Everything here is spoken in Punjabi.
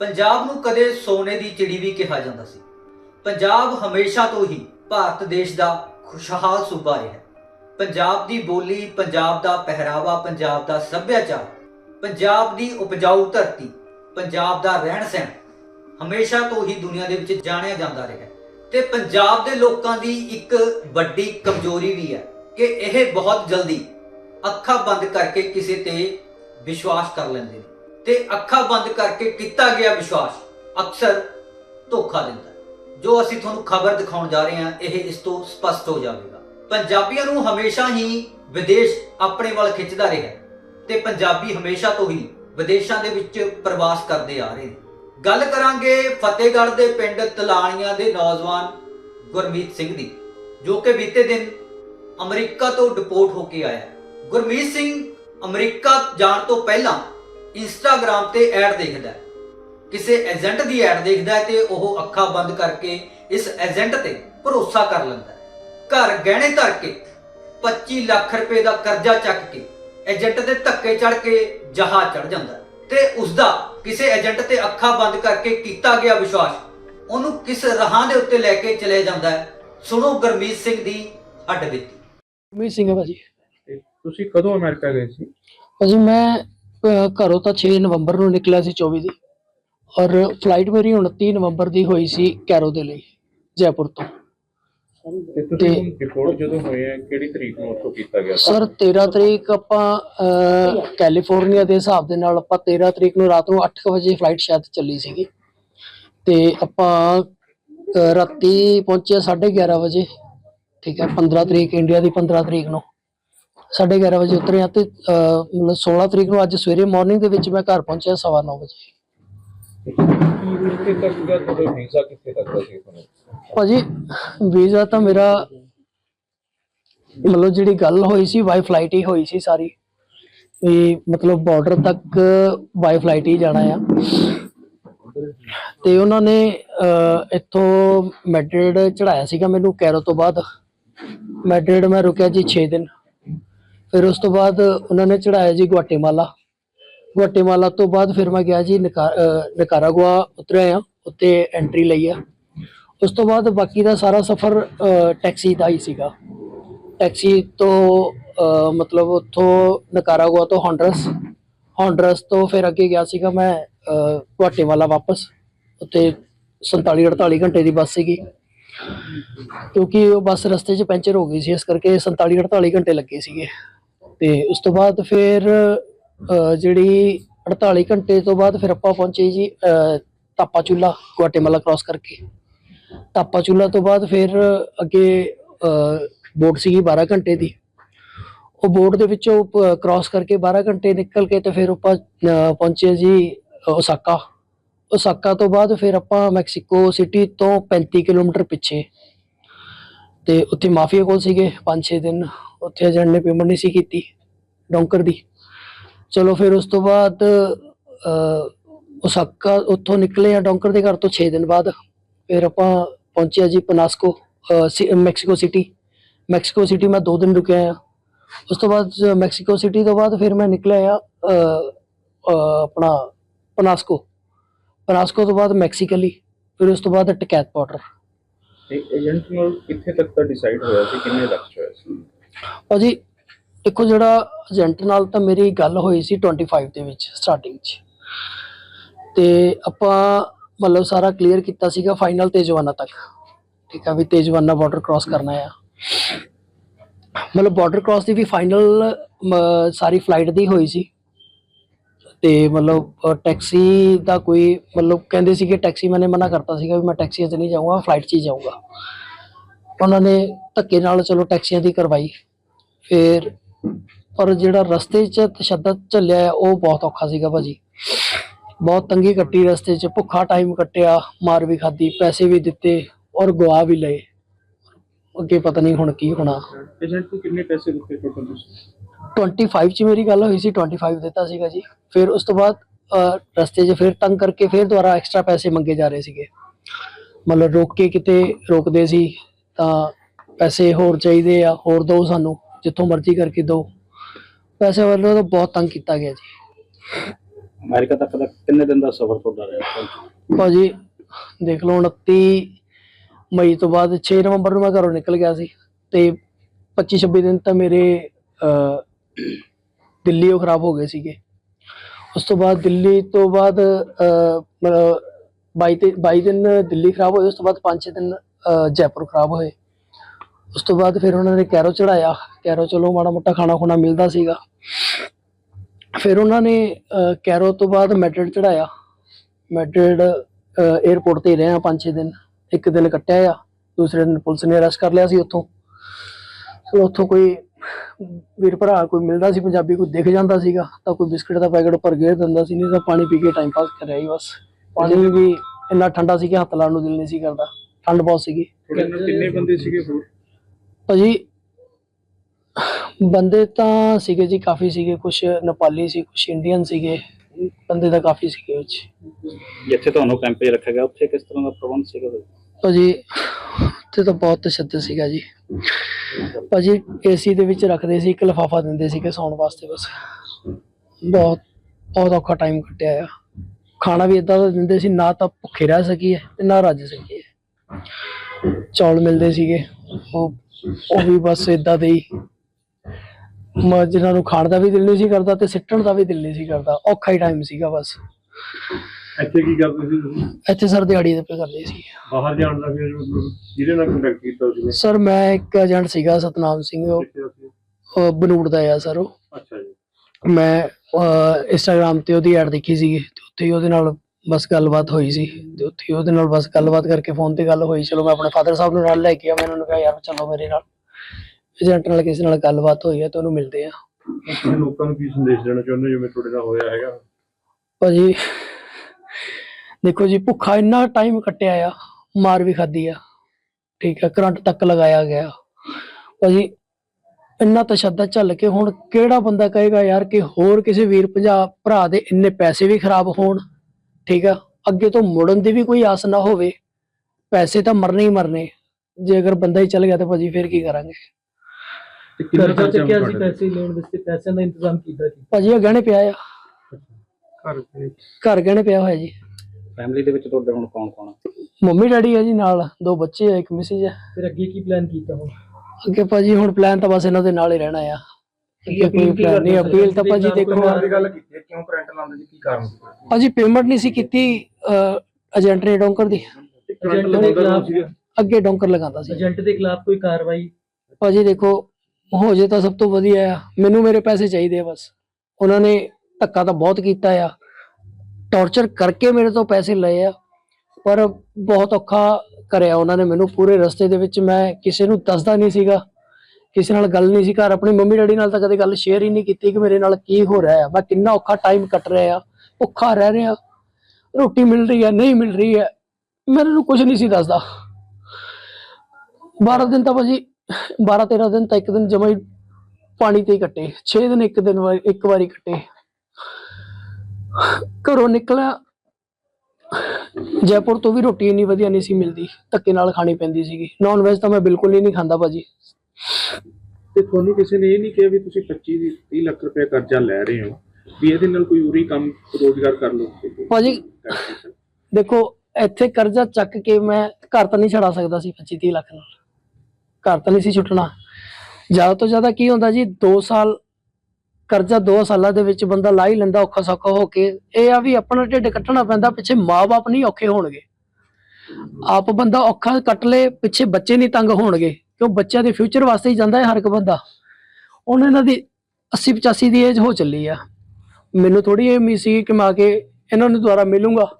ਪੰਜਾਬ ਨੂੰ ਕਦੇ ਸੋਨੇ ਦੀ ਚਿੜੀ ਵੀ ਕਿਹਾ ਜਾਂਦਾ ਸੀ। ਪੰਜਾਬ ਹਮੇਸ਼ਾ ਤੋਂ ਹੀ ਭਾਰਤ ਦੇਸ਼ ਦਾ ਖੁਸ਼ਹਾਲ ਸੂਬਾ ਰਿਹਾ ਹੈ। ਪੰਜਾਬ ਦੀ ਬੋਲੀ, ਪੰਜਾਬ ਦਾ ਪਹਿਰਾਵਾ, ਪੰਜਾਬ ਦਾ ਸੱਭਿਆਚਾਰ, ਪੰਜਾਬ ਦੀ ਉਪਜਾਊ ਧਰਤੀ, ਪੰਜਾਬ ਦਾ ਰਹਿਣ ਸਹਿਣ ਹਮੇਸ਼ਾ ਤੋਂ ਹੀ ਦੁਨੀਆ ਦੇ ਵਿੱਚ ਜਾਣਿਆ ਜਾਂਦਾ ਰਿਹਾ ਹੈ। ਤੇ ਪੰਜਾਬ ਦੇ ਲੋਕਾਂ ਦੀ ਇੱਕ ਵੱਡੀ ਕਮਜ਼ੋਰੀ ਵੀ ਹੈ ਕਿ ਇਹ ਬਹੁਤ ਜਲਦੀ ਅੱਖਾਂ ਬੰਦ ਕਰਕੇ ਕਿਸੇ ਤੇ ਵਿਸ਼ਵਾਸ ਕਰ ਲੈਂਦੇ ਨੇ। ਤੇ ਅੱਖਾਂ ਬੰਦ ਕਰਕੇ ਕੀਤਾ ਗਿਆ ਵਿਸ਼ਵਾਸ ਅਕਸਰ ਧੋਖਾ ਦਿੰਦਾ ਜੋ ਅਸੀਂ ਤੁਹਾਨੂੰ ਖਬਰ ਦਿਖਾਉਣ ਜਾ ਰਹੇ ਹਾਂ, ਇਹ ਇਸ ਤੋਂ ਸਪਸ਼ਟ ਹੋ ਜਾਵੇਗਾ। ਪੰਜਾਬੀਆਂ ਨੂੰ ਹਮੇਸ਼ਾ ਹੀ ਵਿਦੇਸ਼ ਆਪਣੇ ਵੱਲ ਖਿੱਚਦਾ ਰਿਹਾ ਹੈ ਤੇ ਪੰਜਾਬੀ ਹਮੇਸ਼ਾ ਤੋਂ ਹੀ ਵਿਦੇਸ਼ਾਂ ਦੇ ਵਿੱਚ ਪ੍ਰਵਾਸ ਕਰਦੇ ਆ ਰਹੇ ਨੇ। ਗੱਲ ਕਰਾਂਗੇ ਫਤਿਹਗੜ੍ਹ ਦੇ ਪਿੰਡ ਤਲਾਣੀਆਂ ਦੇ ਨੌਜਵਾਨ ਗੁਰਮੀਤ ਸਿੰਘ ਦੀ, ਜੋ ਕਿ ਬੀਤੇ ਦਿਨ ਅਮਰੀਕਾ ਤੋਂ ਡਿਪੋਰਟ ਹੋ ਕੇ ਆਇਆ ਗੁਰਮੀਤ ਸਿੰਘ, ਅਮਰੀਕਾ ਜਾਣ ਤੋਂ ਪਹਿਲਾਂ ਇੰਸਟਾਗ੍ਰam ਤੇ ਐਡ ਦੇਖਦਾ ਹੈ। ਕਿਸੇ ਏਜੰਟ ਦੀ ਐਡ ਦੇਖਦਾ ਹੈ ਤੇ ਉਹ ਅੱਖਾਂ ਬੰਦ ਕਰਕੇ ਇਸ ਏਜੰਟ ਤੇ ਭਰੋਸਾ ਕਰ ਲੈਂਦਾ ਹੈ। ਘਰ ਗਹਿਣੇ ਧਰ ਕੇ 25 ਲੱਖ ਰੁਪਏ ਦਾ ਕਰਜ਼ਾ ਚੱਕ ਕੇ ਏਜੰਟ ਦੇ ਧੱਕੇ ਚੜ ਕੇ ਜਹਾਜ਼ ਚੜ ਜਾਂਦਾ ਤੇ ਉਸ ਦਾ ਕਿਸੇ ਏਜੰਟ ਤੇ ਅੱਖਾਂ ਬੰਦ ਕਰਕੇ ਕੀਤਾ ਗਿਆ ਵਿਸ਼ਵਾਸ ਉਹਨੂੰ ਕਿਸ ਰਾਹਾਂ ਦੇ ਉੱਤੇ ਲੈ ਕੇ ਚਲੇ ਜਾਂਦਾ ਹੈ ਸੁਣੋ ਗੁਰਮੀਤ ਸਿੰਘ ਦੀ ਹੱਡ ਬੀਤੀ ਮੀ ਸਿੰਘ ਹੈ ਭਾਜੀ। ਤੇ ਤੁਸੀਂ ਕਦੋਂ ਅਮਰੀਕਾ ਗਏ ਸੀ? ਭਾਜੀ ਮੈਂ ਘਰੋਂ ਤਾਂ 6 ਨਵੰਬਰ ਨੂੰ ਨਿਕਲਿਆ ਸੀ 24 ਦੀ। ਔਰ ਫਲਾਈਟ ਮੇਰੀ 29 ਨਵੰਬਰ ਦੀ ਹੋਈ ਸੀ ਕੈਰੋ ਦੇ ਲਈ ਜੈਪੁਰ ਤੋਂ। ਤੇ ਤੁਸੀਂ ਰਿਪੋਰਟ ਜਦੋਂ ਹੋਏ ਆ ਕਿਹੜੀ ਤਰੀਕ ਨੂੰ ਉੱਥੋਂ ਕੀਤਾ ਗਿਆ? ਸਰ 13 ਤਰੀਕ ਆਪਾਂ ਕੈਲੀਫੋਰਨੀਆ ਦੇ ਹਿਸਾਬ ਦੇ ਨਾਲ ਆਪਾਂ 13 ਤਰੀਕ ਨੂੰ ਰਾਤ ਨੂੰ 8 ਵਜੇ ਫਲਾਈਟ ਸ਼ਾਇਦ ਚੱਲੀ ਸੀਗੀ। ਤੇ ਆਪਾਂ ਰਾਤੀ ਪਹੁੰਚੇ 11:30 ਵਜੇ ਠੀਕ ਹੈ 15 ਤਰੀਕ ਇੰਡੀਆ ਦੀ 15 ਤਰੀਕ ਨੂੰ। 11:30 ਵਜੇ ਉਤਰੇ ਆ ਤੇ ਅਹ, ਮਤਲਬ 16 ਤਰੀਕ ਨੂੰ ਅੱਜ ਸਵੇਰੇ ਮਾਰਨਿੰਗ ਦੇ ਵਿੱਚ ਮੈਂ ਘਰ ਪਹੁੰਚਿਆ 9:30 ਵਜੇ। ਕਿੱਥੇ ਤੱਕ ਦਾ ਤੁਹਾਡਾ ਵੀਜ਼ਾ ਕਿੱਥੇ ਤੱਕ ਦਾ ਸੀ ਤੁਹਾਨੂੰ ਭਾਜੀ ਵੀਜ਼ਾ ਤਾਂ ਮੇਰਾ ਮਤਲਬ ਜਿਹੜੀ ਗੱਲ ਹੋਈ ਸੀ ਬਾਈ ਫਲਾਈਟ ਹੀ ਹੋਈ ਸੀ ਸਾਰੀ। ਵੀ ਮਤਲਬ ਬਾਰਡਰ ਤੱਕ ਬਾਈ ਫਲਾਈਟ ਹੀ ਜਾਣਾ ਆ। ਤੇ ਉਹਨਾਂ ਨੇ ਅਹ, ਇੱਥੋਂ ਮੈਡਰਿਡ ਚੜਾਇਆ ਸੀਗਾ ਮੈਨੂੰ ਕੈਰੋ ਤੋਂ ਬਾਅਦ। ਮੈਡਰਿਡ ਮੈਂ ਰੁਕਿਆ ਜੀ 6 ਦਿਨ। ਫਿਰ ਉਸ ਤੋਂ ਬਾਅਦ ਉਹਨਾਂ ਨੇ ਚੜਾਇਆ ਜੀ ਗੁਆਟੇਮਾਲਾ। ਗੁਆਟੇਮਾਲਾ ਤੋਂ ਬਾਅਦ ਫਿਰ ਮੈਂ ਗਿਆ ਜੀ ਨਿਕਾ- ਅਹ, ਨਿਕਾਰਾਗੁਆ ਉਤਰਿਆ ਆ ਉੱਤੇ ਐਂਟਰੀ ਲਈ ਆ। ਉਸ ਤੋਂ ਬਾਅਦ ਬਾਕੀ ਦਾ ਸਾਰਾ ਸਫ਼ਰ ਟੈਕਸੀ ਦਾ ਹੀ ਸੀਗਾ। ਟੈਕਸੀ ਤੋਂ ਮਤਲਬ ਉੱਥੋਂ ਨਕਾਰਾਗੁਆ ਤੋਂ ਹੌਂਡਰਸ ਹੌਂਡਰਸ ਤੋਂ ਫਿਰ ਅੱਗੇ ਗਿਆ ਸੀਗਾ ਮੈਂ ਗੁਆਟੇਮਾਲਾ ਵਾਪਸ। ਉੱਤੇ 47 48 ਘੰਟੇ ਦੀ ਬੱਸ ਸੀਗੀ। ਕਿਉਂਕਿ ਉਹ ਬੱਸ ਰਸਤੇ 'ਚ ਪੈਂਚਰ ਹੋ ਗਈ ਸੀ ਇਸ ਕਰਕੇ 47 48 ਘੰਟੇ ਲੱਗੇ ਸੀਗੇ। ਤੇ ਉਸ ਤੋਂ ਬਾਅਦ ਫਿਰ ਜਿਹੜੀ 48 ਘੰਟੇ ਤੋਂ ਬਾਅਦ ਫਿਰ ਆਪਾਂ ਪਹੁੰਚੇ ਜੀ ਅਹ, ਤਾਪਾ ਚੁੱਲਾ ਗੁਆਟੇਮਾਲਾ ਕ੍ਰਾਸ ਕਰਕੇ। ਤਾਪਾ ਚੁੱਲਾ ਤੋਂ ਬਾਅਦ ਫਿਰ ਅੱਗੇ ਬੋਟ ਸੀਗੀ 12 ਘੰਟੇ ਦੀ। ਉਹ ਬੋਟ ਦੇ ਵਿੱਚੋਂ ਕ੍ਰਾਸ ਕਰਕੇ 12 ਘੰਟੇ ਨਿਕਲ ਕੇ ਤੇ ਫਿਰ ਆਪਾਂ ਪਹੁੰਚੇ ਜੀ ਓਸਾਕਾ। ਓਸਾਕਾ ਤੋਂ ਬਾਅਦ ਫਿਰ ਆਪਾਂ ਮੈਕਸੀਕੋ ਸਿਟੀ ਤੋਂ 35 ਕਿਲੋਮੀਟਰ ਪਿੱਛੇ। ਤੇ ਉੱਥੇ ਮਾਫੀਆ ਕੋਲ ਸੀਗੇ 5-6 ਦਿਨ। ਉੱਥੇ ਏਜੰਟ ਨੇ ਪੇਮੈਂਟ ਨਹੀਂ ਸੀ ਕੀਤੀ ਡੌਂਕਰ ਦੀ। ਚਲੋ ਫਿਰ ਉਸ ਤੋਂ ਬਾਅਦ ਉਸਾਕਾ ਉੱਥੋਂ ਨਿਕਲੇ ਆ ਡੌਂਕਰ ਦੇ ਘਰ ਤੋਂ 6 ਦਿਨ ਬਾਅਦ। ਫਿਰ ਆਪਾਂ ਪਹੁੰਚਿਆ ਜੀ ਪਨਾਸਕੋ ਅਹ, ਮੈਕਸੀਕੋ ਸਿਟੀ ਮੈਕਸੀਕੋ ਸਿਟੀ ਮੈਂ 2 ਦਿਨ ਰੁਕਿਆ ਆ। ਉਸ ਤੋਂ ਬਾਅਦ ਮੈਕਸੀਕੋ ਸਿਟੀ ਤੋਂ ਬਾਅਦ ਫਿਰ ਮੈਂ ਨਿਕਲਿਆ ਆ ਆਪਣਾ ਪਨਾਸਕੋ ਪਨਾਸਕੋ ਤੋਂ ਬਾਅਦ ਮੈਕਸੀਕਲੀ ਫਿਰ ਉਸ ਤੋਂ ਬਾਅਦ ਟਕੈਤ ਬਾਰਡਰ ਤੇ ਏਜੰਟ ਨਾਲ ਕਿੱਥੇ ਤੱਕ ਦਾ ਡਿਸਾਈਡ ਹੋਇਆ ਸੀ, ਕਿੰਨੇ ਲੱਖ ਚ ਹੋਇਆ ਸੀ? ਭਾਜੀ, ਦੇਖੋ ਜਿਹੜਾ ਏਜੰਟ ਨਾਲ ਤਾਂ ਮੇਰੀ ਗੱਲ ਹੋਈ ਸੀ 25 ਦੇ ਵਿੱਚ ਸਟਾਰਟਿੰਗ 'ਚ। ਤੇ ਆਪਾਂ ਮਤਲਬ ਸਾਰਾ ਕਲੀਅਰ ਕੀਤਾ ਸੀਗਾ ਫਾਈਨਲ ਤੇਜਵਾਨਾ ਤੱਕ। ਠੀਕ ਆ ਵੀ ਤੇਜਵਾਨਾ ਬਾਰਡਰ ਕ੍ਰਾਸ ਕਰਨਾ ਆ। ਮਤਲਬ ਬਾਰਡਰ ਕ੍ਰਾਸ ਦੀ ਵੀ ਫਾਈਨਲ ਸਾਰੀ ਫਲਾਈਟ ਦੀ ਹੋਈ ਸੀ। ਤੇ ਮਤਲਬ ਟੈਕਸੀ ਦਾ ਕੋਈ ਮਤਲਬ ਕਹਿੰਦੇ ਸੀ ਕਿ ਟੈਕਸੀ ਮੈਨੇ ਮਨਾ ਕਰਤਾ ਸੀਗਾ ਵੀ ਮੈਂ ਟੈਕਸੀ 'ਚ ਨਹੀਂ ਜਾਊਂਗਾ ਫਲਾਈਟ 'ਚ ਹੀ ਜਾਊਂਗਾ ਉਹਨਾਂ ਨੇ ਧੱਕੇ ਨਾਲ ਚਲੋ ਟੈਕਸੀਆਂ ਦੀ ਕਰਵਾਈ ਫਿਰ ਪਰ ਜਿਹੜਾ ਰਸਤੇ 'ਚ ਤਸ਼ੱਦਦ ਚੱਲਿਆ ਉਹ ਬਹੁਤ ਔਖਾ ਸੀਗਾ ਭਾਜੀ ਬਹੁਤ ਤੰਗੀ ਕੱਟੀ ਰਸਤੇ 'ਚ ਭੁੱਖਾ ਟਾਈਮ ਕੱਟਿਆ ਮਾਰ ਵੀ ਖਾਧੀ ਪੈਸੇ ਵੀ ਦਿੱਤੇ ਔਰ ਗਵਾ ਵੀ ਲਏ ਅੱਗੇ ਪਤਾ ਨਹੀਂ ਹੁਣ ਕੀ ਹੋਣਾ ਏਜੰਟ ਨੂੰ ਕਿੰਨੇ ਪੈਸੇ ਦਿੱਤੇ ਟੋਟਲ ਤੁਸੀਂ 25 ਚ ਮੇਰੀ ਗੱਲ ਹੋਈ ਸੀ 25 ਦਿੱਤਾ ਸੀਗਾ ਜੀ। ਫਿਰ ਉਸ ਤੋਂ ਬਾਅਦ ਰਸਤੇ 'ਚ ਫਿਰ ਤੰਗ ਕਰਕੇ ਫਿਰ ਦੁਬਾਰਾ ਐਕਸਟਰਾ ਪੈਸੇ ਮੰਗੇ ਜਾ ਰਹੇ ਸੀਗੇ। ਮਤਲਬ ਰੋਕ ਕੇ ਕਿਤੇ ਰੋਕਦੇ ਸੀ ਤਾਂ ਪੈਸੇ ਹੋਰ ਚਾਹੀਦੇ ਆ ਹੋਰ ਦਿਓ ਸਾਨੂੰ ਜਿੱਥੋਂ ਮਰਜ਼ੀ ਕਰਕੇ ਦਿਓ ਪੈਸੇ ਵੱਲੋਂ ਤਾਂ ਬਹੁਤ ਤੰਗ ਕੀਤਾ ਗਿਆ ਜੀ। ਅਮਰੀਕਾ ਤੱਕ ਦਾ ਕਿੰਨੇ ਦਿਨ ਦਾ ਸਫ਼ਰ ਤੁਹਾਡਾ ਰਿਹਾ? ਭਾਜੀ ਦੇਖ ਲਓ 29 ਮਈ ਤੋਂ ਬਾਅਦ 6 ਨਵੰਬਰ ਨੂੰ ਮੈਂ ਘਰੋਂ ਨਿਕਲ ਗਿਆ ਸੀ ਤੇ 25 26 ਦਿਨ ਤਾਂ ਮੇਰੇ ਦਿੱਲੀ ਉਹ ਖਰਾਬ ਹੋ ਗਏ ਸੀਗੇ। ਉਸ ਤੋਂ ਬਾਅਦ ਦਿੱਲੀ ਤੋਂ ਬਾਅਦ ਅਹ, ਮਤਲਬ 22 ਤੇ 22 ਦਿਨ ਦਿੱਲੀ ਖਰਾਬ ਹੋਏ ਉਸ ਤੋਂ ਬਾਅਦ 5-6 ਦਿਨ ਜੈਪੁਰ ਖਰਾਬ ਹੋਏ। ਉਸ ਤੋਂ ਬਾਅਦ ਫਿਰ ਉਹਨਾਂ ਨੇ ਕੈਰੋ ਚੜਾਇਆ ਕੈਰੋ ਚਲੋ ਮਾੜਾ ਮੋਟਾ ਖਾਣਾ ਖੁਣਾ ਮਿਲਦਾ ਸੀਗਾ। ਫਿਰ ਉਹਨਾਂ ਨੇ ਕੈਰੋ ਤੋਂ ਬਾਅਦ ਮੈਡਰਿਡ ਚੜਾਇਆ ਮੈਡਰਿਡ 에ਅਰਪੋਰਟ ਤੇ ਹੀ ਰਹੇ ਆ ਪੰਜ ਛੇ ਦਿਨ। ਇੱਕ ਦਿਨ ਕੱਟਿਆ ਆ ਦੂਸਰੇ ਦਿਨ ਪੁਲਿਸ ਨੇ ਅਰੈਸਟ ਕਰ ਲਿਆ ਸੀ ਉੱਥੋਂ। ਚਲੋ ਉੱਥੋਂ ਕੋਈ ਵੀਰ ਭਰਾ ਕੋਈ ਮਿਲਦਾ ਸੀ ਪੰਜਾਬੀ ਕੋਈ ਦਿਖ ਜਾਂਦਾ ਸੀਗਾ ਤਾਂ ਕੋਈ ਬਿਸਕਟ ਦਾ ਪੈਕਟ ਉੱਪਰ ਗੇਰ ਦਿੰਦਾ ਸੀ ਨਹੀਂ ਤਾਂ ਪਾਣੀ ਪੀ ਕੇ ਟਾਈਮ ਪਾਸ ਕਰਿਆ ਹੀ ਬਸ। ਪਾਣੀ ਵੀ ਇੰਨਾ ਠੰਡਾ ਸੀ ਕਿ ਹੱਥ ਲਾਉਣ ਨੂੰ ਦਿਲ ਨਹੀਂ ਸੀ ਕਰਦਾ ਠੰਡ ਬਹੁਤ ਸੀਗੀ। ਕਿੰਨੇ ਬੰਦੇ ਸੀਗੇ ਹੋਰ? ਭਾਜੀ ਬੰਦੇ ਤਾਂ ਸੀਗੇ ਜੀ ਕਾਫੀ ਸੀਗੇ ਕੁਝ ਨੇਪਾਲੀ ਸੀ ਕੁਝ ਇੰਡੀਅਨ ਸੀਗੇ ਬੰਦੇ ਤਾਂ ਕਾਫੀ ਸੀਗੇ ਵਿੱਚ ਜਿੱਥੇ ਤੁਹਾਨੂੰ ਕੈਂਪ 'ਚ ਰੱਖਿਆ ਗਿਆ ਉੱਥੇ ਕਿਸ ਤਰ੍ਹਾਂ ਦਾ ਪ੍ਰਬੰਧ ਸੀਗਾ ਭਾਜੀ ਉੱਥੇ ਤਾਂ ਬਹੁਤ ਤਸ਼ੱਦਦ ਸੀਗਾ ਜੀ। ਭਾਜੀ ਏਸੀ ਦੇ ਵਿੱਚ ਰੱਖਦੇ ਸੀ, ਇੱਕ ਲਿਫਾਫਾ ਦਿੰਦੇ ਸੀਗੇ ਸੌਣ ਵਾਸਤੇ ਬਸ। ਬਹੁਤ ਬਹੁਤ ਔਖਾ ਟਾਈਮ ਕੱਟਿਆ ਆ। ਖਾਣਾ ਵੀ ਇਦਾਂ ਦਾ ਦਿੰਦੇ ਸੀ, ਨਾ ਤਾਂ ਭੁੱਖੇ ਰਹਿ ਸਕੀਏ ਤੇ ਨਾ ਰੱਜ ਸਕੀਏ। ਚੌਲ ਮਿਲਦੇ ਸੀਗੇ, ਉਹ ਉਹ ਵੀ ਬਸ ਇਦਾਂ ਦੇ ਹੀ। ਮ ਜਿਹਨਾਂ ਨੂੰ ਖਾਣ ਦਾ ਵੀ ਦਿਲ ਨਹੀਂ ਸੀ ਕਰਦਾ ਤੇ ਸਿੱਟਣ ਦਾ ਵੀ ਦਿਲ ਨਹੀਂ ਸੀ ਕਰਦਾ। ਔਖਾ ਹੀ ਟਾਈਮ ਸੀਗਾ ਬਸ। ਇੱਥੇ ਕੀ ਕਰਦੇ ਸੀ ਤੁਸੀਂ? ਇੱਥੇ ਸਰ ਦਿਹਾੜੀ ਦੇ ਪੇ ਕਰਦੇ ਸੀ। ਬਾਹਰ ਜਾਣ ਦਾ ਫਿਰ ਜਿਹਦੇ ਨਾਲ ਕੰਟੈਕਟ ਕੀਤਾ ਸੀ ਸਰ ਮੈਂ ਇੱਕ ਏਜੰਟ ਸੀਗਾ ਸਤਨਾਮ ਸਿੰਘ ਉਹ ਬਨੂੜ ਦਾ ਆ ਸਰ ਉਹ। ਅੱਛਾ ਜੀ। ਮੈਂ ਇੰਸਟਾਗ੍ਰam ਤੇ ਉਹਦੀ ਐਡ ਦੇਖੀ ਸੀਗੀ ਤੇ ਉੱਥੇ ਹੀ ਉਹਦੇ ਨਾਲ ਬਸ ਗੱਲਬਾਤ ਹੋਈ ਸੀ। ਤੇ ਉੱਥੇ ਹੀ ਉਹਦੇ ਨਾਲ ਬਸ ਗੱਲਬਾਤ ਕਰਕੇ ਫੋਨ ਤੇ ਗੱਲ ਹੋਈ ਚਲੋ ਮੈਂ ਆਪਣੇ ਫਾਦਰ ਸਾਹਿਬ ਨੂੰ ਨਾਲ ਲੈ ਕੇ ਆ ਮੈਂ ਉਹਨਾਂ ਨੂੰ ਕਿਹਾ ਯਾਰ ਚਲੋ ਮੇਰੇ ਨਾਲ। ਏਜੰਟ ਨਾਲ ਕਿਸੇ ਨਾਲ ਗੱਲਬਾਤ ਹੋਈ ਹੈ ਤੇ ਉਹਨੂੰ ਮਿਲਦੇ ਆ। ਤੁਸੀਂ ਲੋਕਾਂ ਨੂੰ ਕੀ ਸੰਦੇਸ਼ ਦੇਣਾ ਚਾਹੁੰਦੇ ਹੋ ਜਿਵੇਂ ਤੁਹਾਡੇ ਨਾਲ ਹੋਇਆ ਹੈਗਾ? ਭਾਜੀ ਦੇਖੋ ਜੀ ਭੁੱਖਾ ਇੰਨਾ ਟਾਈਮ ਕੱਟਿਆ ਆ ਮਾਰ ਵੀ ਖਾਦੀ ਆ। ਠੀਕ ਆ ਕਰੰਟ ਤੱਕ ਲਗਾਇਆ ਗਿਆ। ਭਾਜੀ ਇੰਨਾ ਤਸ਼ੱਦਦ ਚੱਲ ਕੇ ਹੁਣ ਕਿਹੜਾ ਬੰਦਾ ਕਹੇਗਾ ਯਾਰ ਕਿ ਹੋਰ ਕਿਸੇ ਵੀਰ ਪੰਜਾਬ ਭਰਾ ਦੇ ਇੰਨੇ ਪੈਸੇ ਵੀ ਖਰਾਬ ਹੋਣ। ਠੀਕ ਆ ਅੱਗੇ ਤੋਂ ਮੁੜਨ ਦੀ ਵੀ ਕੋਈ ਆਸ ਨਾ ਹੋਵੇ। ਪੈਸੇ ਤਾਂ ਮਰਨੇ ਹੀ ਮਰਨੇ। ਜੇ ਅਗਰ ਬੰਦਾ ਹੀ ਚਲ ਗਿਆ ਤਾਂ ਭਾਜੀ ਫਿਰ ਕੀ ਕਰਾਂਗੇ? ਕਰਜ਼ਾ ਖਰਚਾ ਚੱਕਿਆ ਸੀ ਤੁਹਾਡਾ? ਪੈਸੇ ਲੈਣ ਵਾਸਤੇ? ਪੈਸਿਆਂ ਦਾ ਇੰਤਜ਼ਾਮ ਕੀਤਾ ਸੀ? ਭਾਜੀ ਇਹ ਗਹਿਣੇ ਪਿਆ ਆ। ਘਰ ਦੇ ਘਰ ਗਹਿਣੇ ਪਿਆ ਹੋਇਆ ਜੀ। ਫੈਮਿਲੀ ਦੇ ਵਿੱਚ ਤੁਹਾਡੇ ਹੁਣ ਕੌਣ ਕੌਣ ਆ? ਮੰਮੀ ਡੈਡੀ ਹੈ ਜੀ ਨਾਲ ਦੋ ਬੱਚੇ ਆ ਇੱਕ ਮਿਸਿਸ ਹੈ ਫਿਰ ਅੱਗੇ ਕੀ ਪਲਾਨ ਕੀਤਾ ਹੁਣ? ਅੱਗੇ ਭਾਜੀ ਹੁਣ ਪਲਾਨ ਤਾਂ ਬਸ ਇਹਨਾਂ ਦੇ ਨਾਲ ਹੀ ਰਹਿਣਾ ਆ। ਅੱਗੇ ਕੋਈ ਪਲਾਨ ਨਹੀਂ ਅਪੀਲ ਤਾਂ ਭਾਜੀ ਦੇਖੋ ਗੱਲ ਕੀਤੀ ਕਿਉਂ ਕਰੰਟ ਲਾਉਂਦੇ ਜੀ ਕੀ ਕਾਰਨ ਸੀ? ਭਾਜੀ ਪੇਮੈਂਟ ਨਹੀਂ ਸੀ ਕੀਤੀ ਏਜੰਟ ਨੇ ਡੋਂਕਰ ਦੀ। ਕਰੰਟ ਲਗਾਉਂਦਾ ਕੌਣ ਸੀਗਾ। ਅੱਗੇ ਡੋਂਕਰ ਲਗਾਉਂਦਾ ਸੀ। ਏਜੰਟ ਦੇ ਖਿਲਾਫ ਕੋਈ ਕਾਰਵਾਈ? ਭਾਜੀ ਦੇਖੋ ਹੋ ਜੇ ਤਾਂ ਸਭ ਤੋਂ ਵਧੀਆ ਆ। ਮੈਨੂੰ ਮੇਰੇ ਪੈਸੇ ਚਾਹੀਦੇ ਆ ਬਸ। ਉਹਨਾਂ ਨੇ ਧੱਕਾ ਤਾਂ ਬਹੁਤ ਕੀਤਾ ਆ। ਟੌਰਚਰ ਕਰਕੇ ਮੇਰੇ ਤੋਂ ਪੈਸੇ ਲਏ ਆ, ਪਰ ਬਹੁਤ ਔਖਾ ਕਰਿਆ ਉਹਨਾਂ ਨੇ ਮੈਨੂੰ ਪੂਰੇ ਰਸਤੇ ਦੇ ਵਿੱਚ ਮੈਂ ਕਿਸੇ ਨੂੰ ਦੱਸਦਾ ਨਹੀਂ ਸੀਗਾ, ਕਿਸੇ ਨਾਲ ਗੱਲ ਨਹੀਂ ਸੀ ਘਰ, ਆਪਣੀ ਮੰਮੀ ਡੈਡੀ ਨਾਲ ਤਾਂ ਕਦੇ ਗੱਲ ਸ਼ੇਅਰ ਹੀ ਨਹੀਂ ਕੀਤੀ ਕਿ ਮੇਰੇ ਨਾਲ ਕੀ ਹੋ ਰਿਹਾ ਆ, ਮੈਂ ਕਿੰਨਾ ਔਖਾ ਟਾਈਮ ਕੱਟ ਰਿਹਾ ਆ ਭੁੱਖਾ ਰਹਿ ਰਿਹਾ, ਰੋਟੀ ਮਿਲ ਰਹੀ ਹੈ ਨਹੀਂ ਮਿਲ ਰਹੀ ਹੈ ਮੈਨੂੰ ਨੂੰ ਕੁਝ ਨਹੀਂ ਸੀ ਦੱਸਦਾ। 12 ਦਿਨ ਤਾਂ ਭਾਜੀ 12 13 ਦਿਨ ਤਾਂ ਇੱਕ ਦਿਨ ਜਮਾ ਹੀ ਪਾਣੀ ਤੇ ਹੀ ਕੱਟੇ 6 ਦਿਨ ਇੱਕ ਦਿਨ ਵਾਰੀ, ਇੱਕ ਵਾਰੀ ਕੱਟੇ। ਘਰੋਂ ਨਿਕਲਿਆ। ਜੈਪੁਰ ਤੋਂ ਵੀ ਰੋਟੀ ਇੰਨੀ ਵਧੀਆ ਨਹੀਂ ਸੀ ਮਿਲਦੀ। ਧੱਕੇ ਨਾਲ ਖਾਣੀ ਪੈਂਦੀ ਸੀਗੀ। ਨਾਨ ਵੈਜ ਤਾਂ ਮੈਂ ਬਿਲਕੁਲ ਹੀ ਨਹੀਂ ਖਾਂਦਾ ਭਾਜੀ। ਤੇ ਤੁਹਾਨੂੰ ਕਿਸੇ ਨੇ ਇਹ ਨਹੀਂ ਕਿਹਾ ਵੀ ਤੁਸੀਂ 25 ਦੀ 30 ਲੱਖ ਰੁਪਏ ਕਰਜ਼ਾ ਲੈ ਰਹੇ ਹੋ ਵੀ ਇਹਦੇ ਨਾਲ ਕੋਈ ਉਰੀ ਕੰਮ ਰੋਜ਼ਗਾਰ ਕਰ ਲਓ? ਭਾਜੀ ਦੇਖੋ ਇੱਥੇ ਕਰਜ਼ਾ ਚੱਕ ਕੇ ਮੈਂ ਘਰ ਤਾਂ ਨਹੀਂ ਛੜਾ ਸਕਦਾ ਸੀ 25 30 ਲੱਖ ਨਾਲ। ਘਰ ਤਾਂ ਨਹੀਂ ਸੀ ਛੁੱਟਣਾ। ਜ਼ਿਆਦਾ ਤੋਂ ਜ਼ਿਆਦਾ ਕੀ ਹੁੰਦਾ ਜੀ 2 ਸਾਲ ਕਰਜ਼ਾ 2 ਸਾਲਾਂ ਦੇ ਵਿੱਚ ਬੰਦਾ ਲਾ ਹੀ ਲੈਂਦਾ, ਔਖਾ ਸੌਖਾ ਹੋ ਕੇ। ਇਹ ਆ ਵੀ ਆਪਣਾ ਢਿੱਡ ਕੱਟਣਾ ਪੈਂਦਾ, ਪਿੱਛੇ ਮਾਪੇ ਨਹੀਂ ਔਖੇ ਹੋਣਗੇ। ਆਪ ਬੰਦਾ ਔਖਾ ਕੱਟ ਲੇ, ਪਿੱਛੇ ਬੱਚੇ ਨਹੀਂ ਤੰਗ ਹੋਣਗੇ। ਕਿਉਂ? ਬੱਚਿਆਂ ਦੇ ਫਿਊਚਰ ਵਾਸਤੇ ਹੀ ਜਾਂਦਾ ਹੈ ਹਰ ਇੱਕ ਬੰਦਾ। ਹੁਣ ਇਹਨਾਂ ਦੀ 80 85 ਦੀ ਏਜ ਹੋ ਚੱਲੀ ਆ। ਮੈਨੂੰ ਥੋੜੀ ਇਹ ਉਮੀਦ ਸੀ ਕਿ ਮੈਂ ਆ ਕੇ ਇਹਨਾਂ ਨੂੰ ਦੁਬਾਰਾ ਮਿਲੂੰਗਾ।